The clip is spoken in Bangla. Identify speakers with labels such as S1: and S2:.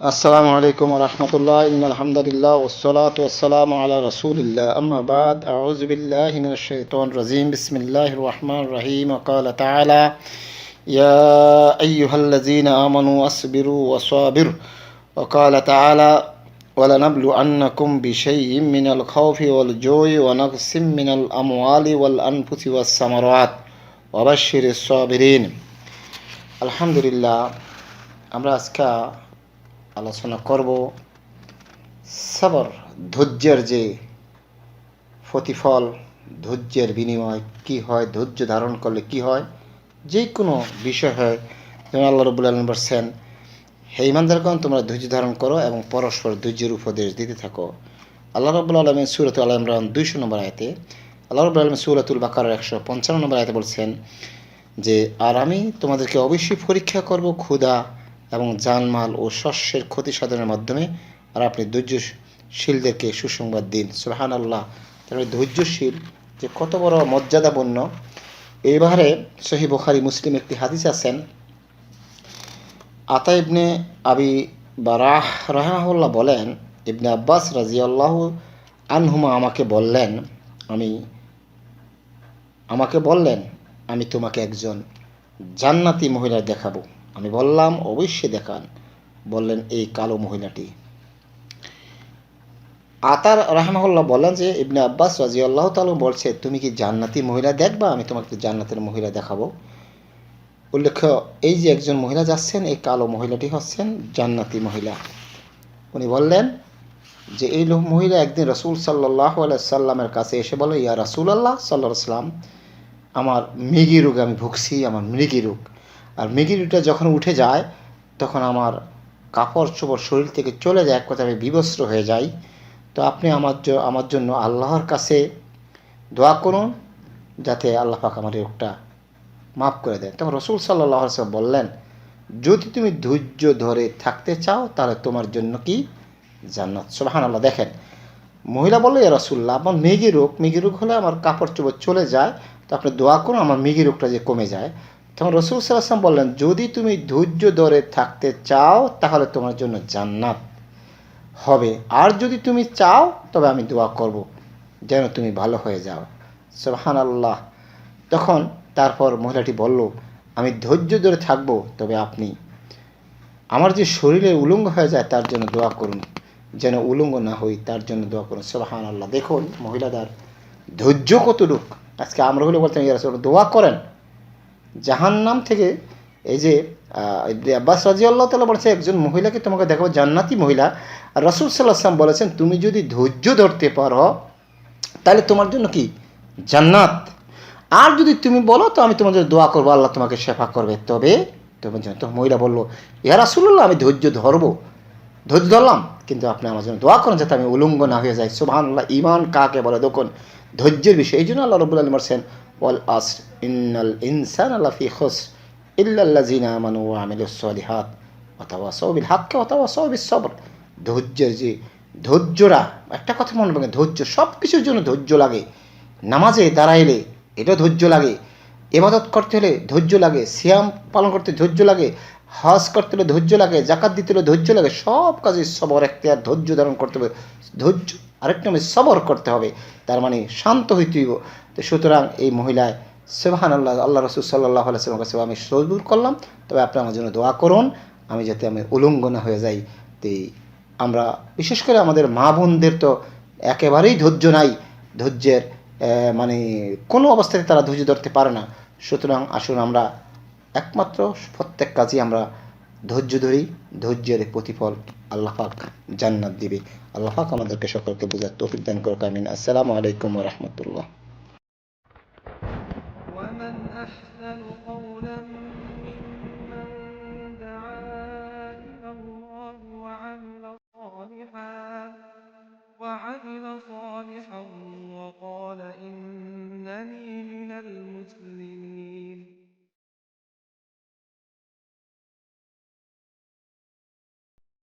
S1: আসসালামু আলাইকুম রহমতুল্লাহ ইন আলহামদুলিল্লাহ ওসলাত ওসালাম আলা রসুলিল্লাহ আম্মা বাদ আউযু বিল্লাহি মিনাশ শাইতানির রাজিম বিসমিল্লাহির রহমানির রহিম وقال تعالى يا أيها الذين آمنوا أصبروا وصابروا وقال تعالى ولنبلونكم بشيء من الخوف والجوع ونقص من الأموال والأنفس والثمرات وبشر الصابرين الحمد لله আমরা আজকে আলোচনা করব। সবর, ধৈর্যের যে প্রতিফল, ধৈর্যের বিনিময় কি হয়, ধৈর্য ধারণ করলে কি হয়, যে কোনো বিষয় হয়। যেমন আল্লাহ রবুল আলম বলছেন, হে ইমানদারগণ তোমরা ধৈর্য ধারণ করো এবং পরস্পর ধৈর্যের উপদেশ দিতে থাকো। আল্লাহ রবুল আলমের সুরত আল ইমরান দুইশো নম্বর আয়তে, আল্লাহ রবুল আলম সুরাতুল বাকার একশো পঞ্চান্ন নম্বর আয়তে বলছেন যে, আর আমি তোমাদেরকে অবশ্যই পরীক্ষা করব ক্ষুধা এবং জানমাল ও শস্যের ক্ষতি সাধনের মাধ্যমে আর আপনি ধৈর্যশীলদেরকে সুসংবাদ দিন। সুহান আল্লাহ তাহলে ধৈর্যশীল যে কত বড় মর্যাদাপূর্ণ। এইবারে সহি বুখারি মুসলিম একটি হাদিস আছেন, আতা ইবনে আবি বারাহ রহমাহুল্লাহ বলেন, ইবনে আব্বাস রাজিয়াল্লাহ আনহুমা আমাকে বললেন, আমি, আমাকে বললেন, আমি তোমাকে একজন জান্নাতি মহিলা দেখাবো। আমি বললাম, অবশ্যই দেখান। বললেন এই কালো মহিলাটি। আতার রাহমাহুল্লাহ বললেন যে, ইবনে আব্বাস রাজি আল্লাহ তালু বলছে, তুমি কি জান্নাতি মহিলা দেখবা? আমি তোমাকে জান্নাতের মহিলা দেখাবো। উল্লেখ্য, এই যে একজন মহিলা যাচ্ছেন, এই কালো মহিলাটি হচ্ছেন জান্নাতি মহিলা। উনি বললেন যে, এই মহিলা একদিন রসুল সাল্লাহ সাল্লামের কাছে এসে বলে, ইয়া রাসুল আল্লাহ সাল্লাহ সাল্লাম, আমার মৃগী রোগ আমি ভুগছি, আমার মৃগী রোগ। আর মৃগীটা যখন উঠে যায়, তখন আমার কাপড় চোপড় শরীর থেকে চলে যায়, এক কথা আমি বিবস্ত্র হয়ে যাই। তো আপনি আমার আমার জন্য আল্লাহর কাছে দোয়া করুন, যাতে আল্লাহ পাক আমার রোগটা মাফ করে দেয় তখন রসুল সাল্লাহ বললেন, যদি তুমি ধৈর্য ধরে থাকতে চাও, তাহলে তোমার জন্য কি জান্নাত? সোহান আল্লাহ দেখেন, মহিলা বলে রসুল্লাহ আমার মেঘি রোগ মেঘি রোগ হলে আমার কাপড় চোপড় চলে যায়, তো আপনি দোয়া করুন, আমার মেঘি রোগটা যে কমে যায়। তখন রসুল সাল্লাম বললেন, যদি তুমি ধৈর্য ধরে থাকতে চাও, তাহলে তোমার জন্য জান্নাত হবে। আর যদি তুমি চাও, তবে আমি দোয়া করব, যেন তুমি ভালো হয়ে যাও। সোহান আল্লাহ তখন তারপর মহিলাটি বলল, আমি ধৈর্য ধরে থাকব, তবে আপনি আমার যে শরীরে উলঙ্গ হয়ে যায়, তার জন্য দোয়া করুন। যেন উলঙ্গ না হই, তার জন্য দোয়া করুন। সোহান আল্লাহ দেখুন মহিলাদার ধৈর্য কতটুক। আজকে আমরা হলে ইয়ারা দোয়া করেন। জাহান্নাম থেকে এই যে আব্বাস রাজি আল্লাহ তালা বলছে, একজন মহিলাকে তোমাকে দেখাবো জান্নাতি মহিলা। রসুল সাল্লাহাম বলেছেন, তুমি যদি ধৈর্য ধরতে পারো, তাহলে তোমার জন্য কি? জান্নাত। আর যদি তুমি বলো, তো আমি তোমার জন্য দোয়া করব, আল্লাহ তোমাকে সেফা করবে। তবে তোমার জন্য, তো মহিলা বলল, ইয়া রাসুল্লাহ আমি ধৈর্য ধরবো। ধৈর্য ধরলাম, কিন্তু আপনি আমার জন্য দোয়া করেন যাতে আমি উলঙ্গ না হয়ে যাই। সুবাহ ইমান কাকে বলে? দেখুন, ধৈর্যের বিষয়, এই জন্য আল্লাহ রবুল্লাহ বলছেন ওয়াল ইনসান ইল্লাল্লাজিনা অথবা অথবা ধৈর্যের যে ধৈর্যরা, একটা কথা মনে রাখবেন, ধৈর্য সব কিছুর জন্য ধৈর্য লাগে। নামাজে দাঁড়াইলে এটা ধৈর্য লাগে। এবাদত করতে হলে ধৈর্য লাগে। সিয়াম পালন করতে ধৈর্য লাগে। হজ করতে হলে ধৈর্য লাগে, জাকাত দিতে হলে ধৈর্য লাগে, সব কাজে সবর একটা ধৈর্য ধারণ করতে হবে। ধৈর্য, আরেকটা আমি সবর করতে হবে, তার মানে শান্ত হইতে হইব। তো সুতরাং এই মহিলায় সেবাহান আল্লাহ আল্লাহ রসুল সাল্লাহ আলাইসলামের কাছে আমি সজদুর করলাম। তবে আপনি আমার জন্য দোয়া করুন, আমি যাতে আমি উলঙ্গ না হয়ে যাই। তো আমরা, বিশেষ করে আমাদের মা বোনদের তো একেবারেই ধৈর্য নাই। ধৈর্যের মানে কোনো অবস্থাতে তারা ধৈর্য ধরতে পারে না। সুতরাং আসুন আমরা একমাত্র প্রত্যেক কাজে আমরা ধৈর্য ধরি, ধৈর্যের প্রতিফল আল্লাহাক জান্নাত দিবে। আল্লাহাক আমাদেরকে সকলকে বোঝার তফিক দান করো কামিন আসসালামু আলাইকুম রহমতুল্লাহ। وعمل صالحا وقال إنني من المسلمين